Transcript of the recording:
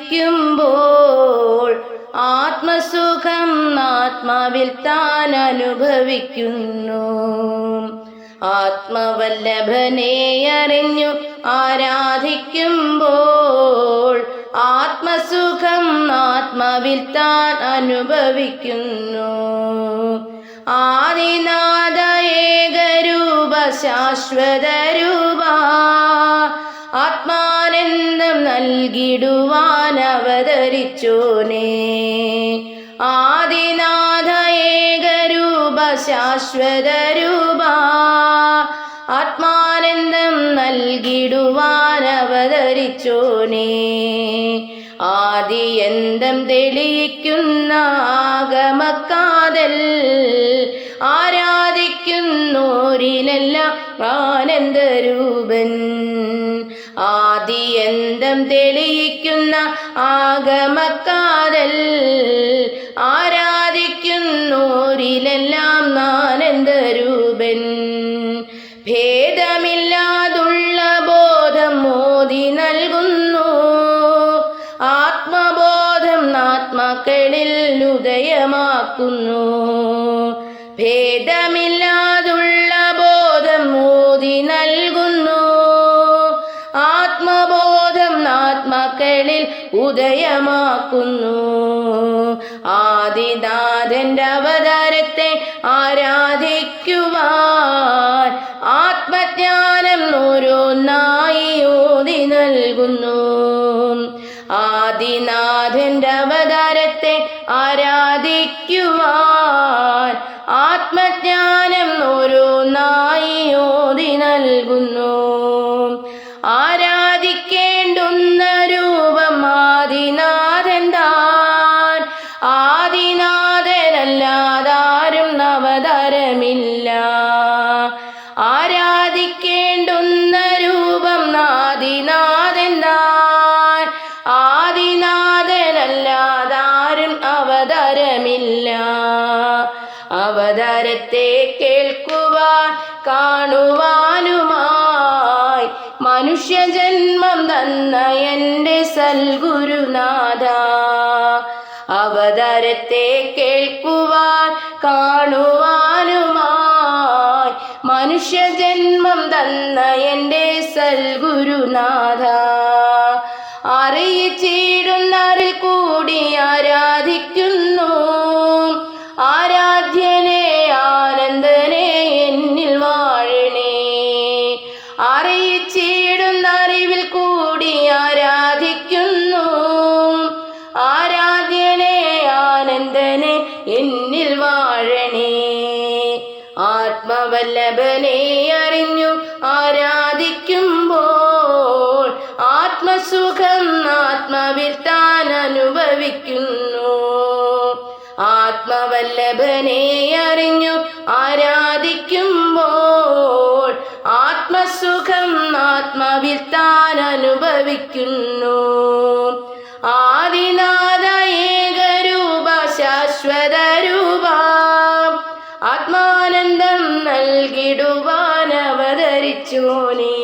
ആരാധിക്കുമ്പോൾ ആത്മസുഖം ആത്മാവിൽ താൻ അനുഭവിക്കുന്നു ആത്മവല്ലഭനെ അറിഞ്ഞു ആരാധിക്കുമ്പോൾ ആത്മസുഖം ആത്മാവിൽ താൻ അനുഭവിക്കുന്നു ആദിനാഥ ഏകരൂപ ശാശ്വത രൂപ ആത്മാനന്ദം നൽകിടുവാൻ അവതരിച്ചോനേ ആദിനാഥ ഏകരൂപ ശാശ്വത രൂപ ആത്മാനന്ദം നൽകിടുവാൻ അവതരിച്ചോനേ ആദിയന്തം തെളിയിക്കുന്ന ആഗമക്കാതൽ ആരാധിക്കുന്നോരിലെല്ലാം ആനന്ദരൂപൻ. ആദിയന്തം തെളിയിക്കുന്ന ആഗമക്കാരൽ ആരാധിക്കുന്നോരിലെല്ലാം നാനന്ദരൂപൻ ഭേദമില്ലാതുള്ള ബോധം മോദി നൽകുന്നു. ആത്മബോധം ആത്മാക്കളിൽ ഉദയമാക്കുന്നു. ഭേദമില്ലാതുള്ള ആത്മാക്കളിൽ ഉദയമാക്കുന്നു. ആദിനാഥന്റെ അവതാരത്തെ ആരാധിക്കുവാൻ ആത്മജ്ഞാനം ഓരോന്നായി ഓതി നൽകുന്നു. ആദിനാഥന്റെ അവതാരത്തെ ആരാധിക്കുവാൻ അവതാരമില്ല ആരാധിക്കേണ്ടുന്ന രൂപം ആദിനാഥൻ താൻ ആദിനാഥനല്ലാതാരും അവതാരമില്ല. അവതാരത്തെ കേൾക്കുവാൻ കാണുവാനുമായി മനുഷ്യജന്മം തന്ന എന്റെ സൽഗുരുനാഥ. അവതരത്തെ കേൾക്കുവാൻ കാണുവാനുമായി മനുഷ്യജന്മം തന്ന എന്റെ സൽഗുരുനാഥ. അറിയിച്ചിടുന്നറിൽ കൂടി ആരാധിക്കുന്നു. ആരാധ്യനെ ആനന്ദനെ എന്നിൽ വാഴണേ. അറിയിച്ചിടുന്ന അറിവിൽ കൂടി ആരാധിക്കുന്നു ആത്മവല്ലഭനെ അറിഞ്ഞു ആരാധിക്കുമ്പോൾ ആത്മസുഖം ആത്മാവിൽ താൻ അനുഭവിക്കുന്നു. ആത്മവല്ലഭനെ അറിഞ്ഞു ആരാധിക്കുമ്പോൾ ആത്മസുഖം ആത്മാവിൽ താൻ അനുഭവിക്കുന്നു. നൽകിടുവാൻ അവതരിച്ചു നീ